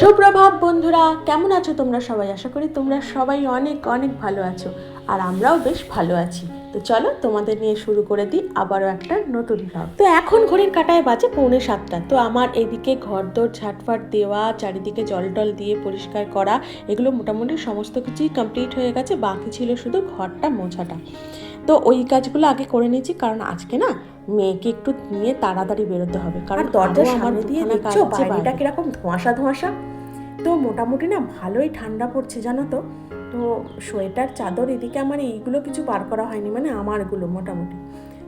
সুপ্রভাত বন্ধুরা, কেমন আছো তোমরা সবাই? আশা করি তোমরা সবাই অনেক অনেক ভালো আছো আর আমরাও বেশ ভালো আছি। তো চলো তোমাদের নিয়ে শুরু করে দিই আবারও একটা নতুন ব্লগ তো এখন ঘড়ির কাটায় বাজে পৌনে সাতটা। তো আমার এদিকে ঘর ঘরদোর, ঝাটফাট দেওয়া, চারিদিকে জল টল দিয়ে পরিষ্কার করা, এগুলো মোটামুটি সমস্ত কিছুই কমপ্লিট হয়ে গেছে, বাকি ছিল শুধু ঘরটা মোছাটা। তো ওই কাজগুলো আগে করে নিয়েছি, কারণ আজকে না মেয়েকে একটু নিয়ে তাড়াতাড়ি বেরোতে হবে। কারণ দরজা সামনে দিয়ে দেখছ? বাইরেটা কীরকম ধোঁয়াশা ধোঁয়াশা? তো মোটামুটি না ভালোই ঠান্ডা পড়ছে জানো তো। তো সোয়েটার চাদর এদিকে আমার এইগুলো কিছু বার করা হয়নি মানে আমারগুলো মোটামুটি।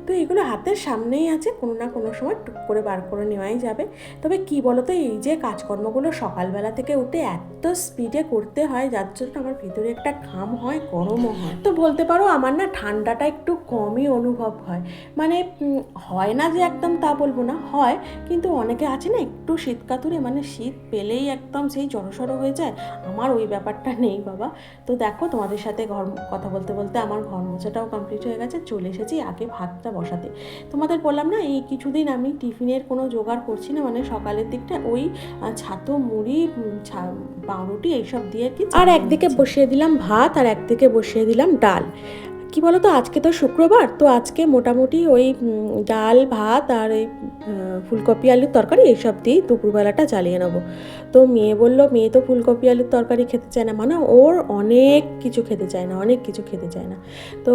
তো এগুলো হাতের সামনেই আছে, কোনো না কোনো সময় টুক করে বার করে নেওয়াই যাবে। তবে কি বলতো, এই যে কাজকর্মগুলো সকালবেলা থেকে উঠে এত স্পিডে করতে হয়, যার জন্য আমার ভিতরে একটা ঘাম হয়, গরমও হয়। তো বলতে পারো, আমার না ঠান্ডাটা একটু কমই অনুভব হয়। মানে হয় না যে একদম তা বলব না, হয়। কিন্তু অনেকে আছে না, একটু শীত কাতুরে মানে শীত পেলেই একদম সেই জড়সড় হয়ে যায়। আমার ওই ব্যাপারটা নেই বাবা। তো দেখো, তোমাদের সাথে ঘর, কথা বলতে বলতে আমার ঘর মোছাটাও কমপ্লিট হয়ে গেছে, চলে এসেছি, আগে ভাতটা বসাতে। তোমাদের বললাম না এই কিছুদিন আমি টিফিনের কোনো জোগাড় করছি না মানে সকালের দিকটা ওই ছাতু মুড়ি পাউরুটি এইসব দিয়ে আর কি আর একদিকে বসিয়ে দিলাম ভাত আর একদিকে বসিয়ে দিলাম ডাল। কি বলো তো আজকে তো শুক্রবার তো আজকে মোটামুটি ওই ডাল ভাত আর ওই ফুলকপি আলুর তরকারি এইসব দিয়েই দুপুরবেলাটা চালিয়ে নেব। তো মেয়ে বলল মেয়ে তো ফুলকপি আলুর তরকারি খেতে চায় না। মানে ওর অনেক কিছু খেতে চায় না অনেক কিছু খেতে চায় না। তো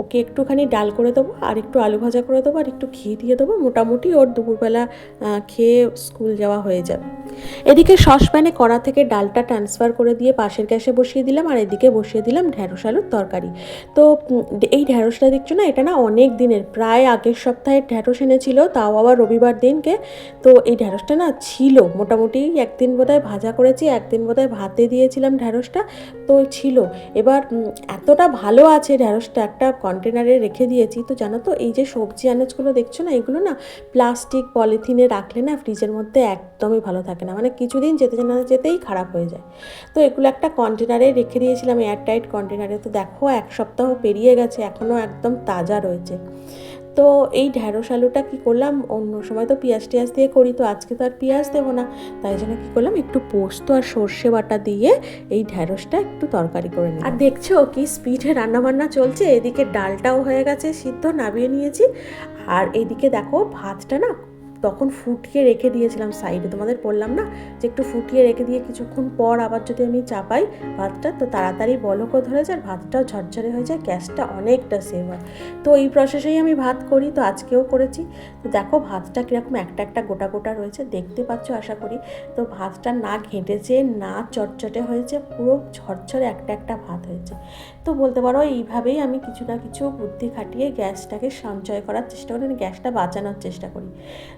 ওকে একটুখানি ডাল করে দেবো, আর একটু আলু ভাজা করে দেবো, আর একটু ঘি দিয়ে দেবো। মোটামুটি ওর দুপুরবেলা খেয়ে স্কুল যাওয়া হয়ে যাবে। এদিকে সসপ্যানে কড়া থেকে ডালটা ট্রান্সফার করে দিয়ে পাশের গ্যাসে বসিয়ে দিলাম, আর এদিকে বসিয়ে দিলাম ঢ্যাঁড়স আলুর তরকারি। তো এই ঢ্যাঁড়সটা দেখছ না? এটা না অনেক দিনের, প্রায় আগের সপ্তাহে ঢ্যাঁড়স এনেছিল, তাও আবার রবিবার দিনকে। তো, এই ঢ্যাঁড়সটা না ছিল, মোটামুটি একদিন বোধহয় ভাজা করেছি, একদিন বোধহয় ভাতে দিয়েছিলাম ঢ্যাঁড়সটা তো ছিল। এবার এতটা ভালো আছে ঢ্যাঁড়সটা একটা কন্টেনারে রেখে দিয়েছি। তো জানো তো, এই যে সবজি আনাজগুলো দেখছ না, এগুলো না প্লাস্টিক পলিথিনে রাখলে না ফ্রিজের মধ্যে একদমই ভালো থাকে না। মানে কিছুদিন যেতে না যেতেই খারাপ হয়ে যায়। তো এগুলো একটা কন্টেনারে রেখে দিয়েছিলাম এয়ারটাইট কন্টেনারে তো দেখো, এক সপ্তাহ পেরিয়ে গেছে, এখনও একদম তাজা রয়েছে। তো এই ঢ্যাঁড়স আলুটা কী করলাম? অন্য সময় তো পেঁয়াজ টিয়াজ দিয়ে করি, তো আজকে তো আর পেঁয়াজ দেবো না। তাই জন্য কী করলাম? একটু পোস্ত আর সর্ষে বাটা দিয়ে এই ঢ্যাঁড়সটা একটু তরকারি করে নিই আর দেখছ কি স্পিডে রান্নাবান্না চলছে? এদিকে ডালটাও হয়ে গেছে সিদ্ধ, নামিয়ে নিয়েছি। আর এদিকে দেখো, ভাতটা না তখন ফুটিয়ে রেখে দিয়েছিলাম সাইডে তোমাদের বললাম না যে একটু ফুটিয়ে রেখে দিয়ে কিছুক্ষণ পর আবার যদি আমি চাপাই ভাতটা, তো তাড়াতাড়ি বলকও ধরে যায়, ভাতটাও ঝরঝরে হয়ে যায়, গ্যাসটা অনেকটা সেভ হয়। তো এই প্রসেসেই আমি ভাত করি, তো আজকেও করেছি। তো দেখো ভাতটা কীরকম একটা একটা গোটা গোটা রয়েছে, দেখতে পাচ্ছ আশা করি। তো ভাতটা না ঘেঁটেছে না চটচটে হয়েছে, পুরো ঝরঝরে একটা একটা ভাত হয়েছে। তো বলতে পারো, এইভাবেই আমি কিছু না কিছু বুদ্ধি খাটিয়ে গ্যাসটাকে সঞ্চয় করার চেষ্টা করি মানে গ্যাসটা বাঁচানোর চেষ্টা করি।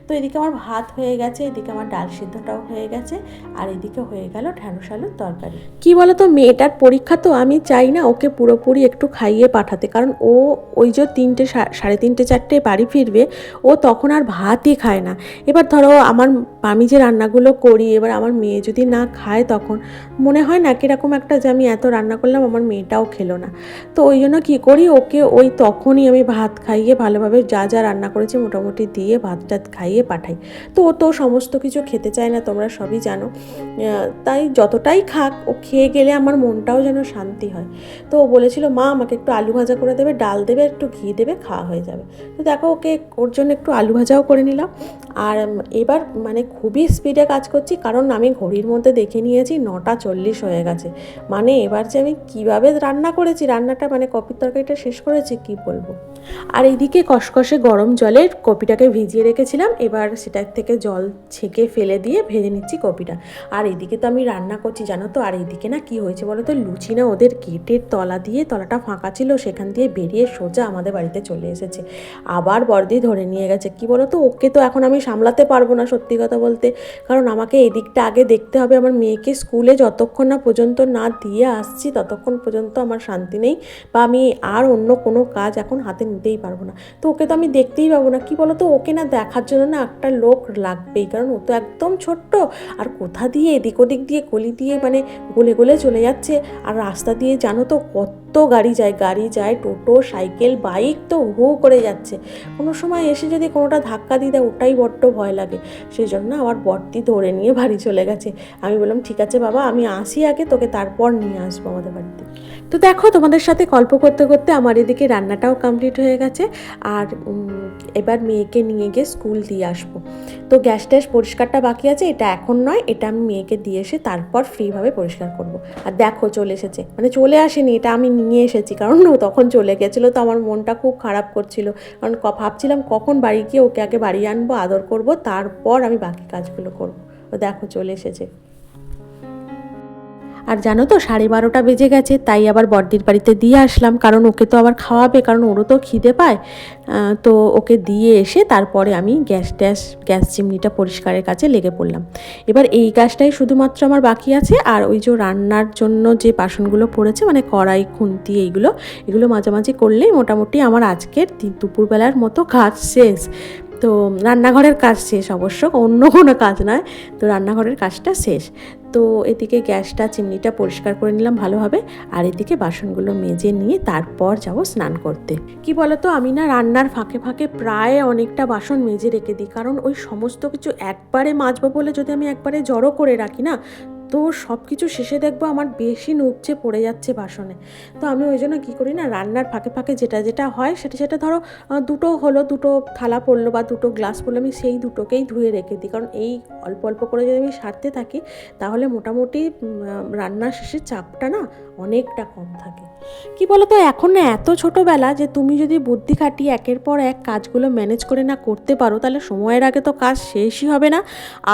তো এদিকে আমার ভাত হয়ে গেছে, এদিকে আমার ডাল সিদ্ধটাও হয়ে গেছে, আর এদিকে হয়ে গেল ঢ্যাঁড়স আলুর তরকারি। কি বলতো, মেয়েটার পরীক্ষা তো আমি চাই না ওকে পুরোপুরি একটু খাইয়ে পাঠাতে, কারণ ও ওই যে তিনটে সাড়ে তিনটে চারটে বাড়ি ফিরবে, ও তখন আর ভাতই খায় না। এবার ধরো আমার আমি যে রান্নাগুলো করি, এবার আমার মেয়ে যদি না খায় তখন মনে হয় না কীরকম একটা যে আমি এত রান্না করলাম আমার মেয়েটাও খেলো না। তো ওই জন্য কী করি, ওকে ওই তখনই আমি ভাত খাইয়ে ভালোভাবে যা যা রান্না করেছি মোটামুটি দিয়ে ভাত টাত খাইয়ে পাঠাই। তো ও তো সমস্ত কিছু খেতে চায় না, তোমরা সবই জানো। তাই যতটাই খাক, ও খেয়ে গেলে আমার মনটাও যেন শান্তি হয়। তো ও বলেছিল, মা, আমাকে একটু আলু ভাজা করে দেবে, ডাল দেবে একটু ঘি দেবে, খাওয়া হয়ে যাবে। তো দেখো, ওকে, ওর জন্য একটু আলু ভাজাও করে নিলাম। আর এবার মানে খুবই স্পিডে কাজ করছি, কারণ আমি ঘড়ির মধ্যে দেখে নিয়েছি নটা চল্লিশ হয়ে গেছে। মানে এবার যে আমি কীভাবে রান্না করেছি, রান্নাটা মানে কপির তরকারিটা শেষ করেছি, কি বলব? আর এইদিকে কষকষে গরম জলে কপিটাকে ভিজিয়ে রেখেছিলাম, এবার সেটার থেকে জল ছেঁকে ফেলে দিয়ে ভেজে নিচ্ছি কপিটা। আর এদিকে তো আমি রান্না করছি, জানো তো? আর এইদিকে না কি হয়েছে বলো তো? লুচি না ওদের গেটের তলা দিয়ে, তলাটা ফাঁকা ছিল, সেখান দিয়ে বেরিয়ে সোজা আমাদের বাড়িতে চলে এসেছে। আবার বর্দি ধরে নিয়ে গেছে। কি বলো তো? ওকে তো এখন আমি সামলাতে পারব না, সত্যি কথা বলতে। কারণ আমাকে এই দিকটা আগে দেখতে হবে। আমার মেয়েকে স্কুলে যতক্ষণ না পর্যন্ত না দিয়ে আসছি, ততক্ষণ পর্যন্ত আমার শান্তি নেই বা আমি আর অন্য কোনো কাজ এখন হাতে নিতেই পারব না। তো ওকে তো আমি দেখতেই পাবো না। কি তো ওকে না দেখার জন্য না একটা লোক লাগবেই। কারণ ও তো একদম ছোট্ট। আর কোথা দিয়ে এদিক ওদিক দিয়ে গলি দিয়ে মানে গলে গলে চলে যাচ্ছে। আর রাস্তা দিয়ে জানো তো কত গাড়ি যায় গাড়ি যায়, টোটো, সাইকেল, বাইক তো হু করে যাচ্ছে। কোনো সময় এসে যদি কোনোটা ধাক্কা দিয়ে দেয়, ওটাই বড্ড ভয় লাগে। সেই জন্য আমার বরটি ধরে নিয়ে বাড়ি চলে গেছে। আমি বললাম, ঠিক আছে বাবা, আমি আসি আগে, তোকে তারপর নিয়ে আসব আমাদের বাড়িতে। তো দেখো, তোমাদের সাথে গল্প করতে করতে আমার এদিকে রান্নাটাও কমপ্লিট হয়ে গেছে। আর এবার মেয়েকে নিয়ে গিয়ে স্কুল দিয়ে আসব। তো গ্যাস ট্যাস পরিষ্কারটা বাকি আছে, এটা এখন নয়, এটা আমি মেয়েকে দিয়ে এসে তারপর ফ্রিভাবে পরিষ্কার করব। আর দেখো চলে এসেছে মানে চলে আসেনি, এটা আমি নিয়ে এসেছি, কারণ ও তখন চলে গেছিল, তো আমার মনটা খুব খারাপ করছিল। কারণ ভাবছিলাম কখন বাড়ি গিয়ে ওকে আগে বাড়ি আনব, আদর করব, তারপর আমি বাকি কাজগুলো করব। ও দেখো চলে এসেছে। আর জানো তো, সাড়ে বারোটা বেজে গেছে, তাই আবার বড়দির বাড়িতে দিয়ে আসলাম। কারণ ওকে তো আবার খাওয়াবে, কারণ ওরও তো খিদে পায়। তো ওকে দিয়ে এসে তারপরে আমি গ্যাস ট্যাস, গ্যাস চিমনিটা পরিষ্কারের কাছে লেগে পড়লাম। এবার এই কাজটাই শুধুমাত্র আমার বাকি আছে, আর ওই যে রান্নার জন্য যে বাসনগুলো পড়েছে মানে কড়াই, খুন্তি, এইগুলো, এগুলো মাঝামাঝি করলেই মোটামুটি আমার আজকের দুপুরবেলার মতো কাজ শেষ। তো রান্নাঘরের কাজ শেষ অবশ্য, অন্য কোনো কাজ নয়। তো রান্নাঘরের কাজটা শেষ। তো এদিকে গ্যাসটা, চিমনিটা পরিষ্কার করে নিলাম ভালোভাবে। আর এদিকে বাসনগুলো মেজে নিয়ে তারপর যাব স্নান করতে। কি বলতো, আমি না রান্নার ফাঁকে ফাঁকে প্রায় অনেকটা বাসন মেজে রেখে দিই। কারণ ওই সমস্ত কিছু একবারে মাজবো বলে যদি আমি একবারে জড়ো করে রাখি না তো সব কিছু শেষে দেখব আমার বেশি নুপচে পড়ে যাচ্ছে বাসনে। তো আমি ওই জন্য কী করি না, রান্নার ফাঁকে ফাঁকে যেটা যেটা হয় সেটা সেটা ধরো দুটো হলো, দুটো থালা পড়ল বা দুটো গ্লাস পড়ল, আমি সেই দুটোকেই ধুয়ে রেখে দিই। কারণ এই অল্প অল্প করে যদি আমি সারতে থাকি, তাহলে মোটামুটি রান্নার শেষে চাপটা না অনেকটা কম থাকে। কি বলতো, এখন না এত ছোটোবেলা যে তুমি যদি বুদ্ধি খাটিয়ে একের পর এক কাজগুলো ম্যানেজ করে না করতে পারো, তাহলে সময়ের আগে তো কাজ শেষই হবে না।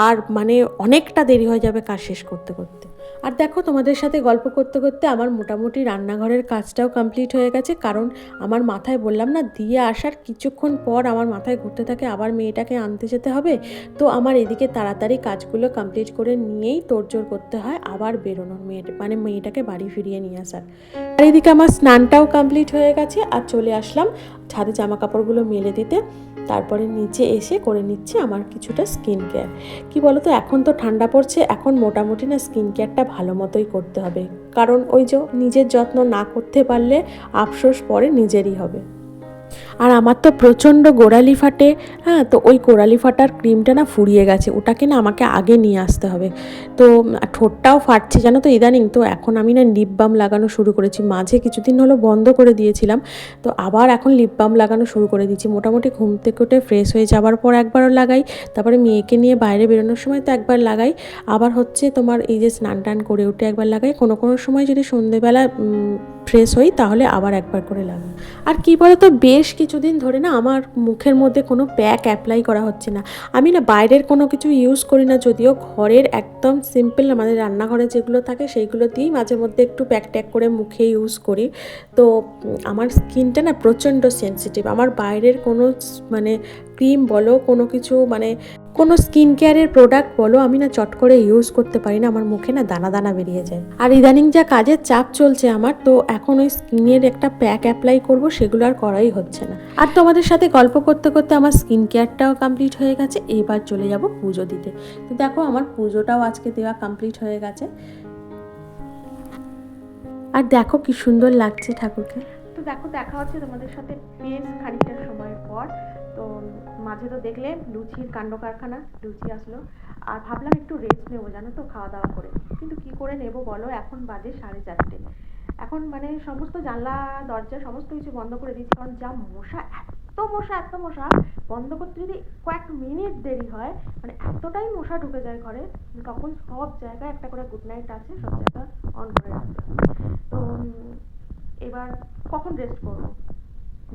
আর মানে অনেকটা দেরি হয়ে যাবে কাজ শেষ করতে। করতে করতে। আর দেখো, তোমাদের সাথে গল্প করতে করতে আমার মোটামুটি রান্নাঘরের কাজটাও কমপ্লিট হয়ে গেছে। কারণ আমার মাথায় বললাম না, দিয়ে আসার কিছুক্ষণ পর আমার মাথায় ঘুরতে থাকে আবার মেয়েটাকে আনতে যেতে হবে। তো আমার এদিকে তাড়াতাড়ি কাজগুলো কমপ্লিট করে নিয়েই তোড়জোড় করতে হয় আবার বেরোনোর মেয়ে মানে মেয়েটাকে বাড়ি ফিরিয়ে নিয়ে আসার। আর এদিকে আমার স্নানটাও কমপ্লিট হয়ে গেছে। আর চলে আসলাম ছাদে জামা কাপড়গুলো মেলে দিতে। তারপরে নিচে এসে করে নিচ্ছে আমার কিছুটা স্কিন কেয়ার কি বলতো, এখন তো ঠান্ডা পড়ছে, এখন মোটামুটি না স্কিন কেয়ারটা ভালো মতোই করতে হবে। কারণ ওই যে নিজের যত্ন না করতে পারলে আফসোস পরে নিজেরই হবে। আর আমার তো প্রচণ্ড গোড়ালি ফাটে হ্যাঁ তো ওই গোড়ালি ফাটার ক্রিমটা না ফুরিয়ে গেছে, ওটাকে না আমাকে আগে নিয়ে আসতে হবে। তো, ঠোঁটটাও ফাটছে জানো তো ইদানিং, তো এখন আমি না লিপ বাম লাগানো শুরু করেছি, মাঝে কিছুদিন হলো বন্ধ করে দিয়েছিলাম, তো আবার এখন লিপ বাম লাগানো শুরু করে দিয়েছি মোটামুটি ঘুম থেকে উঠে ফ্রেশ হয়ে যাওয়ার পর একবারও লাগাই, তারপরে মেয়েকে নিয়ে বাইরে বেরোনোর সময় তো একবার লাগাই, আবার হচ্ছে তোমার এই যে স্নান টান করে উঠে একবার লাগাই, কোনো কোনো সময় যদি সন্ধেবেলা ফ্রেশ হই তাহলে আবার একবার করে লাগাই। আর কি বলতো, বেশ কিছুদিন ধরে না আমার মুখের মধ্যে কোনো প্যাক অ্যাপ্লাই করা হচ্ছে না। আমি না বাইরের কোনো কিছু ইউজ করি না, যদিও ঘরের একদম সিম্পল আমাদের রান্নাঘরে যেগুলো থাকে সেইগুলো দিয়েই মাঝে মধ্যে একটু প্যাক ট্যাক করে মুখে ইউজ করি। তো আমার স্কিনটা না প্রচণ্ড সেন্সিটিভ আমার বাইরের কোনো মানে ক্রিম বলো, কোনো কিছু মানে কোনো স্কিন কেয়ারের প্রোডাক্ট বলো, আমি না চট করে ইউজ করতে পারি না, আমার মুখে না দানা দানা বেরিয়ে যায়। আর ইদানিং যা কাজের চাপ চলছে আমার, তো এখন ওই স্কিনের একটা প্যাক অ্যাপ্লাই করব, সেগুলো আর করাই হচ্ছে না। আর তোমাদের সাথে গল্প করতে করতে আমার স্কিন কেয়ারটাও কমপ্লিট হয়ে গেছে, এবার চলে যাব পুজো দিতে। তো দেখো, আমার পুজোটাও আজকে দেওয়া কমপ্লিট হয়ে গেছে। আর দেখো কি সুন্দর লাগছে ঠাকুরকে। তো দেখো, দেখা হচ্ছে তোমাদের সাথে বেশ খানিকটা সময়ের পর। তো মাঝে তো দেখলে লুচির কাণ্ড কারখানা লুচি আসলো। আর ভাবলাম একটু রেস্ট নেব, জানো তো খাওয়া দাওয়া করে। কিন্তু কি করে নেব বলো, এখন বাজে সাড়ে চারটে। এখন মানে সমস্ত জানলা, দরজা, সমস্ত কিছু বন্ধ করে দিয়েছি। কারণ যা মশা, এত মশা এত মশা, বন্ধ করতে যদি কয়েক মিনিট দেরি হয় মানে এতটাই মশা ঢুকে যায় ঘরে তখন সব জায়গায় একটা করে গুড নাইট আছে, সব জায়গা অন করে রাখতে। তো এবার কখন রেস্ট করব?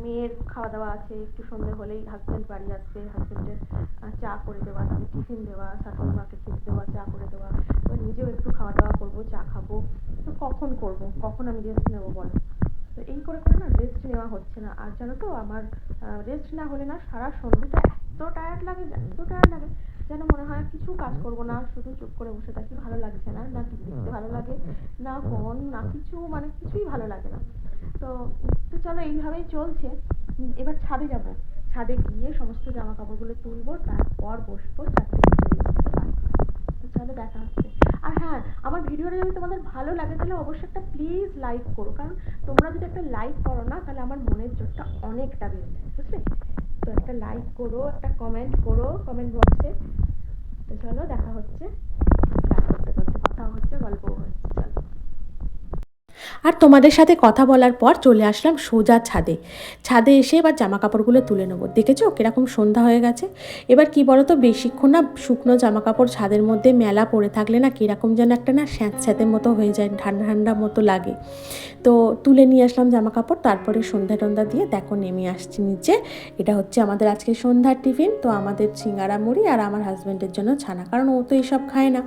মেয়ের খাওয়া দাওয়া আছে, একটু সন্ধে হলেই হাজব্যান্ড বাড়ি আসবে হাজব্যান্ডের চা করে দেওয়া তাকে টিফিন দেওয়া, শাশুড়ি মাকে খেতে দেওয়া, চা করে দেওয়া। তো নিজেও একটু খাওয়া দাওয়া করব, চা খাব। তো কখন করব? কখন আমি রেস্ট নেব বলো? তো এই করে করে না রেস্ট নেওয়া হচ্ছে না। আর জানো তো আমার রেস্ট না হলে না সারা সন্ধ্যেটা এত টায়ার্ড লাগে, এত টায়ার্ড লাগে, যেন মনে হয় কিছু কাজ করব না, শুধু চুপ করে বসে থাকি, ভালো লাগছে না না টিভি দেখতে ভালো লাগে, না ফোন না কিছু মানে কিছুই ভালো লাগে না। তো তো চলো এইভাবেই চলছে। এবার ছাদে যাব। ছাদে গিয়ে সমস্ত জামা কাপড়গুলো তুলবো, তারপর বসবো চারটে তো চলো দেখা হচ্ছে। আর হ্যাঁ আমার ভিডিওটা যদি তোমাদের ভালো লাগে, তাহলে অবশ্যই একটা প্লিজ লাইক করো। কারণ তোমরা যদি একটা লাইক করো না, তাহলে আমার মনের জোরটা অনেকটা বেড়ে যায়, বুঝলে? তো একটা লাইক করো, একটা কমেন্ট করো কমেন্ট বক্সে তো চলো, দেখা হচ্ছে। chat করতে করতে হচ্ছে, গল্পও হচ্ছে। চলো। আর তোমাদের সাথে কথা বলার পর চলে আসলাম সোজা ছাদে। ছাদে এসে এবার জামা কাপড়গুলো তুলে নেব। দেখেছ কীরকম সন্ধ্যা হয়ে গেছে? এবার কি বলো তো বেশিক্ষণ না শুকনো জামা কাপড় ছাদের মধ্যে মেলা পড়ে থাকলে না কীরকম যেন একটা না স্যাঁত স্যাঁতের মতো হয়ে যায়, ঠান্ডা ঠান্ডা মতো লাগে। তো তুলে নিয়ে আসলাম জামা কাপড় তারপরে সন্ধ্যা টন্ধা দিয়ে দেখো নেমে আসছি নিচে। এটা হচ্ছে আমাদের আজকে সন্ধ্যার টিফিন। তো আমাদের সিঙ্গারা মুড়ি আর আমার হাজব্যান্ডের জন্য ছানা, কারণ ও তো এইসব খায় না।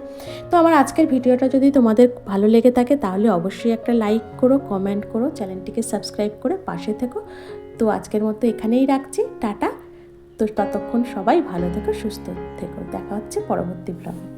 তো আমার আজকের ভিডিওটা যদি তোমাদের ভালো লেগে থাকে তাহলে অবশ্যই একটা লাইক করো কমেন্ট করো, চ্যানেলটিকে সাবস্ক্রাইব করে পাশে থেকো। তো আজকের মতো এখানেই রাখছি, টাটা। তো ততক্ষণ সবাই ভালো থেকো, সুস্থ থেকো। দেখা হচ্ছে পরবর্তী ব্লগে